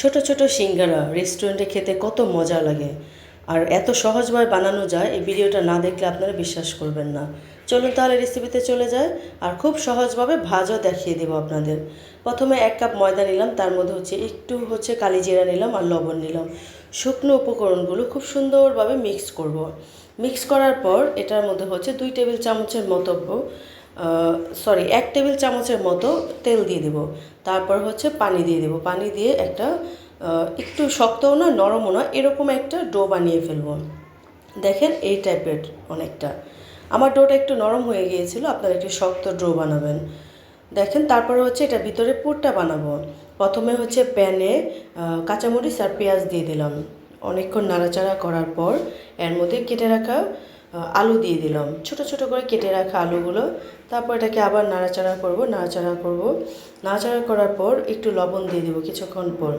ছোট ছোট সিঙ্গারা রেস্টুরেন্টে খেতে কত মজা লাগে। আর এত সহজভাবে বানানো যায়, এই ভিডিওটা না দেখলে আপনারা বিশ্বাস করবেন না। চলুন তাহলে রেসিপিতে চলে যায় আর খুব সহজভাবে ভাজও দেখিয়ে দেবো আপনাদের। প্রথমে এক কাপ ময়দা নিলাম, তার মধ্যে হচ্ছে একটু হচ্ছে কালি জিরা নিলাম আর লবণ নিলাম। শুকনো উপকরণগুলো খুব সুন্দরভাবে মিক্স করব। মিক্স করার পর এটার মধ্যে হচ্ছে দুই টেবিল চামচের মতো সরি এক টেবিল চামচের মতো তেল দিয়ে দেব। তারপর হচ্ছে পানি দিয়ে দেব। পানি দিয়ে একটা একটু শক্তও না নরমও না এরকম একটা ডো বানিয়ে ফেলব। দেখেন এই টাইপের অনেকটা। আমার ডোটা একটু নরম হয়ে গিয়েছিল, আপনারা একটু শক্ত ডো বানাবেন। দেখেন, তারপরে হচ্ছে এটা ভিতরে পুরটা বানাবো। প্রথমে হচ্ছে প্যানে কাঁচামরিচ আর পেঁয়াজ দিয়ে দিলাম। অনেকক্ষণ নাড়াচাড়া করার পর এর মধ্যে কেটে রাখা আলু দিয়ে দিলাম। ছোট ছোট করে কেটে রাখা আলুগুলো, তারপর এটাকে আবার নাড়াচাড়া করব নাড়াচাড়া করব। নাড়াচাড়া করার পর একটু লবণ দিয়ে দেবো কিছুক্ষণ পর।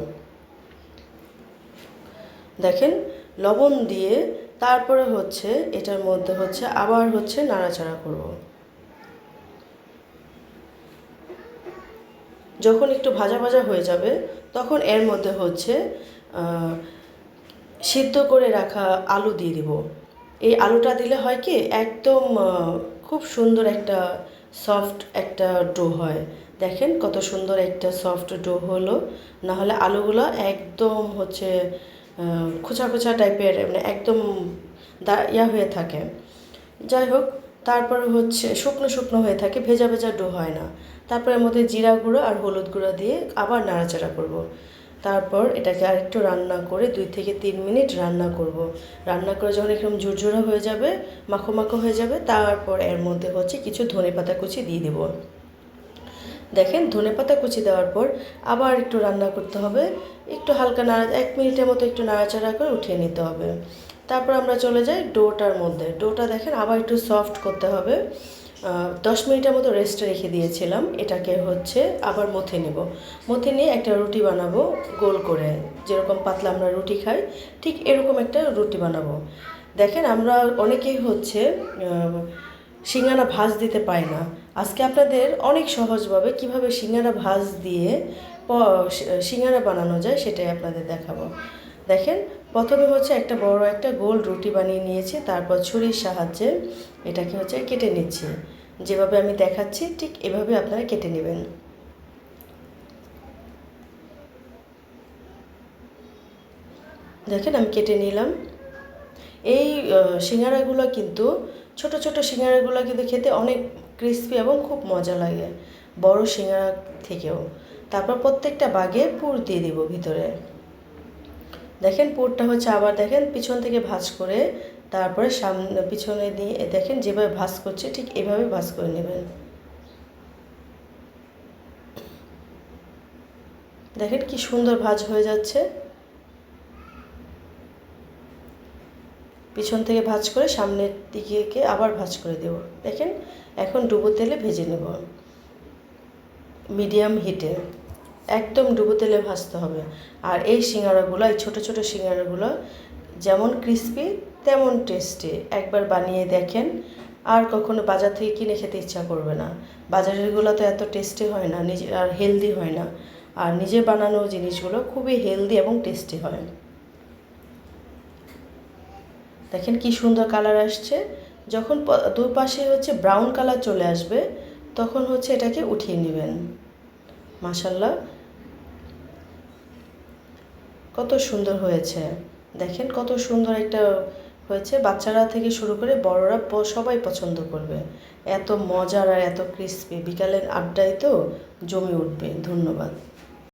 দেখেন, লবণ দিয়ে তারপরে হচ্ছে, এটার মধ্যে হচ্ছে আবার হচ্ছে নাড়াচাড়া করব। যখন একটু ভাজা ভাজা হয়ে যাবে, তখন এর মধ্যে হচ্ছে সিদ্ধ করে রাখা আলু দিয়ে দিব। এই আলুটা দিলে হয় কি একদম খুব সুন্দর একটা সফট একটা ডো হয়। দেখেন কত সুন্দর একটা সফট ডো হলো। না হলে আলুগুলো একদম হচ্ছে খোঁচা খোঁচা টাইপের মানে একদম ইয়া হয়ে থাকে। যাই হোক, তারপরে হচ্ছে শুকনো শুকনো হয়ে থাকে, ভেজা ভেজা ডো হয় না। তারপরে মধ্যে জিরা গুঁড়ো আর হলুদ গুঁড়ো দিয়ে আবার নাড়াচাড়া করব। তারপর এটাকে আরেকটু রান্না করে দুই থেকে তিন মিনিট রান্না করব। রান্না করে যখন এরকম ঝুরঝুরা হয়ে যাবে, মাখো মাখো হয়ে যাবে, তারপর এর মধ্যে হচ্ছে কিছু ধনে পাতা কুচি দিয়ে দেবো। দেখেন ধনেপাতা কুচি দেওয়ার পর আবার একটু রান্না করতে হবে। একটু হালকা নাড়া, এক মিনিটের মতো একটু নাড়াচাড়া করে উঠিয়ে নিতে হবে। তারপর আমরা চলে যাই ডোটার মধ্যে। ডোটা দেখেন আবার একটু সফট করতে হবে। দশ মিনিটের মতো রেস্টে রেখে দিয়েছিলাম। এটাকে হচ্ছে আবার মথে নেব। মথে নিয়ে একটা রুটি বানাবো গোল করে। যেরকম পাতলা আমরা রুটি খাই, ঠিক এরকম একটা রুটি বানাবো। দেখেন আমরা অনেকেই হচ্ছে সিঙ্গারা ভাজ দিতে পারি না। আজকে আপনাদের অনেক সহজভাবে কীভাবে সিঙ্গারা ভাজ দিয়ে সিঙ্গারা বানানো যায় সেটাই আপনাদের দেখাবো। দেখেন, প্রথমে হচ্ছে একটা বড় একটা গোল রুটি বানিয়ে নিয়েছি, তারপর ছুরির সাহায্যে এটাকে হচ্ছে কেটে নিচ্ছি। যেভাবে আমি দেখাচ্ছি, ঠিক এভাবে আপনারা কেটে নেবেন। দেখেন, আমি কেটে নিলাম। এই সিঙ্গারাগুলো কিন্তু, ছোট ছোট সিঙ্গারাগুলো কিন্তু খেতে অনেক ক্রিস্পি এবং খুব মজা লাগে, বড় সিঙ্গারা থেকেও। তারপর প্রত্যেকটা বাগে পুর দিয়ে দিব ভিতরে। দেখেন পুরটা হচ্ছে আবার দেখেন পিছন থেকে ভাঁজ করে তারপরে সামনে পিছনে দিয়ে দেখেন যেভাবে ভাঁজ করছে ঠিক এভাবে ভাঁজ করে নেবেন। দেখেন কি সুন্দর ভাঁজ হয়ে যাচ্ছে। পিছন থেকে ভাঁজ করে সামনের দিকে আবার ভাঁজ করে দেব। দেখেন এখন ডুবো তেলে ভেজে নেব। মিডিয়াম হিটে। একদম ডুবো তেলে ভাজতে হবে। আর এই সিঙ্গারাগুলো, এই ছোটো ছোটো সিঙ্গারাগুলো যেমন ক্রিস্পি তেমন টেস্টি একবার বানিয়ে দেখেন, আর কখনো বাজার থেকে কিনে খেতে ইচ্ছা করবে না। বাজারেরগুলো তো এত টেস্টি হয় না, নিজে, আর হেলদি হয় না। আর নিজে বানানো জিনিসগুলো খুবই হেলদি এবং টেস্টি হয়। দেখেন কি সুন্দর কালার আসছে। যখন প- দুই পাশে হচ্ছে ব্রাউন কালার চলে আসবে, তখন হচ্ছে এটাকে উঠিয়ে নেবেন। মাশাল্লাহ কত সুন্দর হয়েছে। দেখেন কত সুন্দর একটা হয়েছে। বাচ্চারা থেকে শুরু করে বড়রা সবাই পছন্দ করবে। এত মজার আর এত ক্রিস্পি বিকালের আড্ডায় তো জমে উঠবে। ধন্যবাদ।